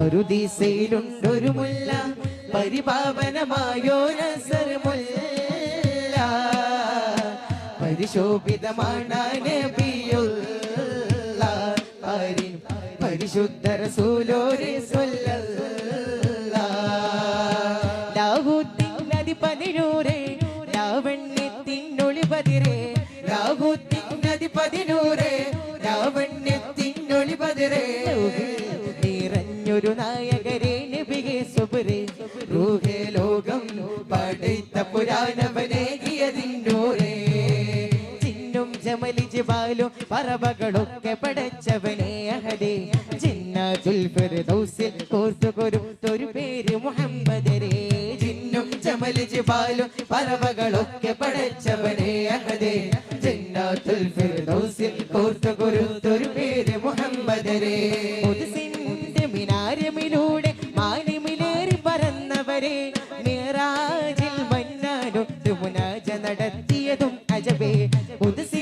ഒരു ദിശയിലുണ്ടൊരു മുല്ല. പരിപാവനമായോരസർ മുല്ല. പരിശോഭിതമാണ് പരിശുദ്ധ പരി പരിശുദ്ധ റസൂലോരെ ലാഹുദ്ദീനതി പതിനൂറ് ലാവണ്യത്തിനൊളി പതിരേ നിറഞ്ഞൊരു നായകരെ നബിയെ സുബരെ. റൂഹേ ലോകം പടൈത്ത പുരാണവനേകിയതിന്നൂരേ ചിന്നും ജമലി ജിബാലും പറവകളൊക്കെ പടച്ചവനെ അഹദേ ജിന്നാതുൽ ഫിർദൗസിൽ കോർത്തു കൊടുത്തൊരു പേര് മുഹമ്മദരേ. ജിന്നും ജമലി ജിബാലും പറവകളൊക്കെ പടച്ചവനെ അഹദേ ജിന്നാതുൽ ഫിർദൗസിൽ കോർത്തു കൊടുത്തൊരു പേര് മുഹമ്മദരേ. പറന്നവരെ മിറാജിൽ മുനാജ നടത്തിയതും അജബേ. മിനാരമിലൂടെ